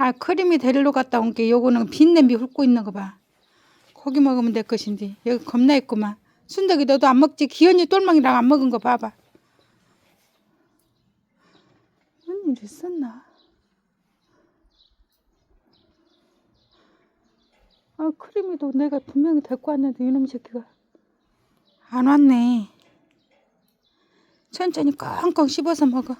아 크림이 데리러 갔다 온 게 요거는 빈 냄비 훑고 있는 거 봐. 고기 먹으면 될 것인데 여기 겁나 있구만. 순덕이 너도 안 먹지? 기현이 똘망이랑 안 먹은 거 봐봐. 무슨 일 있었나? 아 크림이도 내가 분명히 데리고 왔는데 이놈 새끼가 안 왔네. 천천히 꽁꽁 씹어서 먹어.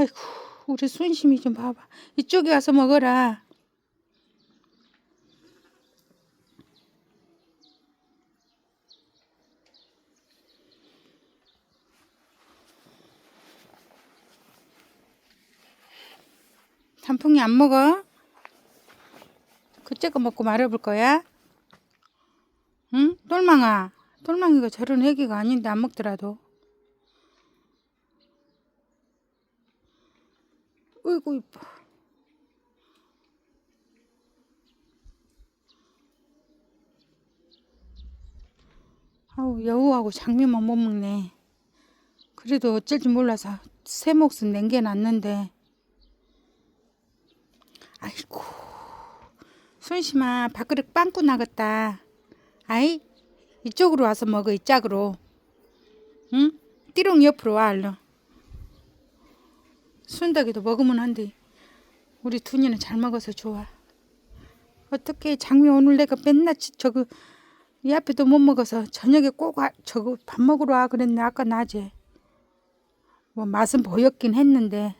아이고, 우리 순심이 좀 봐봐. 이쪽에 와서 먹어라. 단풍이 안 먹어? 그째 거 먹고 말아볼 거야? 응? 똘망아. 똘망이가 저런 애기가 아닌데 안 먹더라도. 어이구 이뻐. 아우 여우하고 장미만 못 먹네. 그래도 어쩔 줄 몰라서 새 몫은 남겨놨는데. 아이고 순심아 밥그릇 빵꾸 나겠다. 아이 이쪽으로 와서 먹어 이 짝으로. 응? 띠롱 옆으로 와 얼른. 순덕이도 먹으면 한데 우리 둔이는 잘 먹어서 좋아. 어떻게 장미 오늘 내가 맨날 지- 저거 이 앞에도 못 먹어서 저녁에 꼭 와, 저거 밥 먹으러 와 그랬네 아까 낮에. 뭐 맛은 보였긴 했는데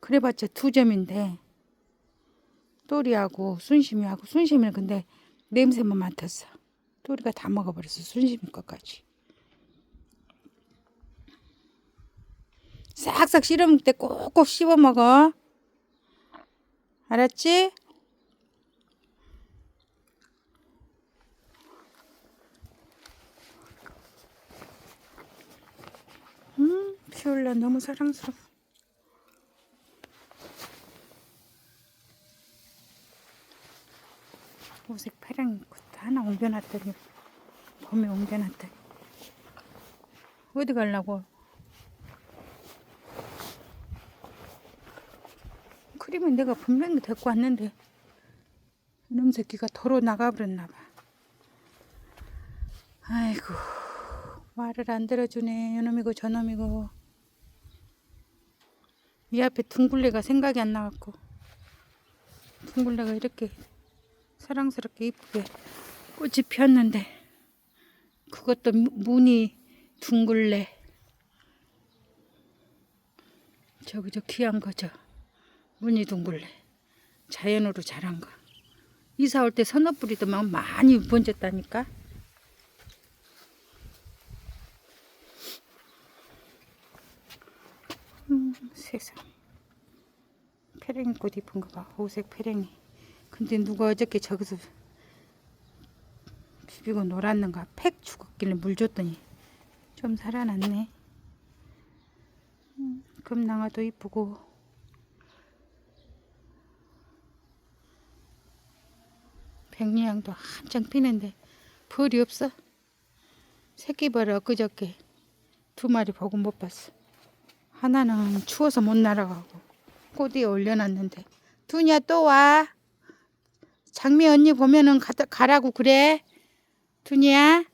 그래봤자 두 점인데 또리하고 순심이하고 순심이는 근데 냄새만 맡았어. 또리가 다 먹어버렸어 순심이 것까지. 싹싹 먹을 때 꼭꼭 씹어 먹어. 알았지? 음, 피올라 너무 사랑스러워. 오색 파랑 입고 하나 옮겨놨더니 봄에 옮겨놨더니 어디 가려고? 크림은 내가 분명히 데리고 왔는데 이놈 새끼가 도로 나가버렸나 봐. 아이고 말을 안 들어주네. 이놈이고 저놈이고. 이 앞에 둥글레가 생각이 안 나갖고 둥글레가 이렇게 사랑스럽게 이쁘게 꽃이 피었는데 그것도 무- 무늬 둥글레. 저기 저 귀한 거죠 무늬 둥글레 자연으로 자란 거 이사 올 때 서너 뿌리도 막 많이 번졌다니까. 음, 세상. 페랭이 꽃 이쁜 거봐. 호색 페랭이. 근데 누가 어저께 저기서 비비고 놀았는가. 팩 죽었길래 물 줬더니 좀 살아났네. 음, 금낭아도 이쁘고 백리향도 한창 피는데 벌이 없어 새끼 벌을 엊그저께 두 마리 보고 못 봤어 하나는 추워서 못 날아가고 꽃에 올려놨는데 두냐 또 와 장미 언니 보면은 가다, 가라고 그래. 두니야,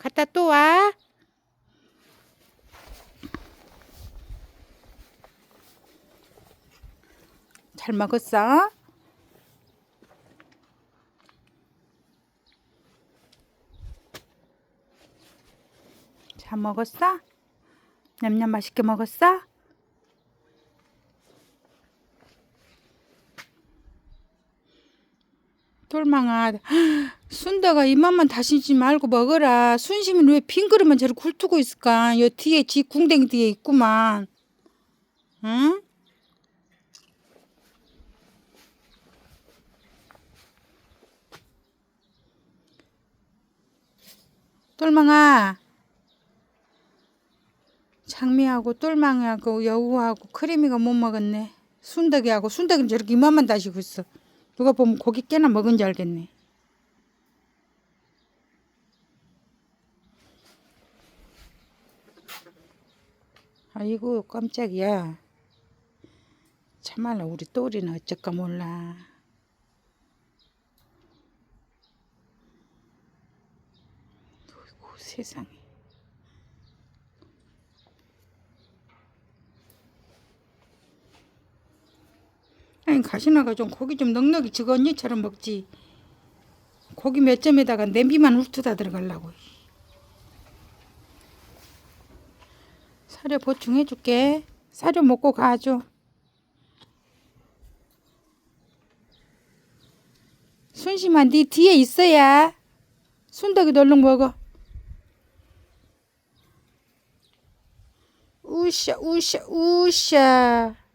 갔다 또 와. 잘 먹었어? 잘 먹었어? 냠냠 맛있게 먹었어? 똘망아 순다가 입맛만 다시지 말고 먹어라 순심은 왜빈 그릇만 저렇게 훑고 있을까 여 뒤에 지 궁뎅이 뒤에 있구만 응? 똘망아 장미하고 똘망이하고 여우하고 크리미가 못 먹었네 순덕이하고 순덕이는 저렇게 입맛만 다시고 있어 누가 보면 고기 깨나 먹은 줄 알겠네. 아이고 깜짝이야. 참말로 우리 또리는 어쩔까 몰라. 세상에. 아니 가시나가 좀 고기 좀 넉넉히 저거 언니처럼 먹지. 고기 몇 점에다가 냄비만 훑어다 들어가려고. 사료 보충해 줄게. 사료 먹고 가줘. 순심한 네 뒤에 있어야 순덕이도 얼른 먹어. 우샤 우샤 우샤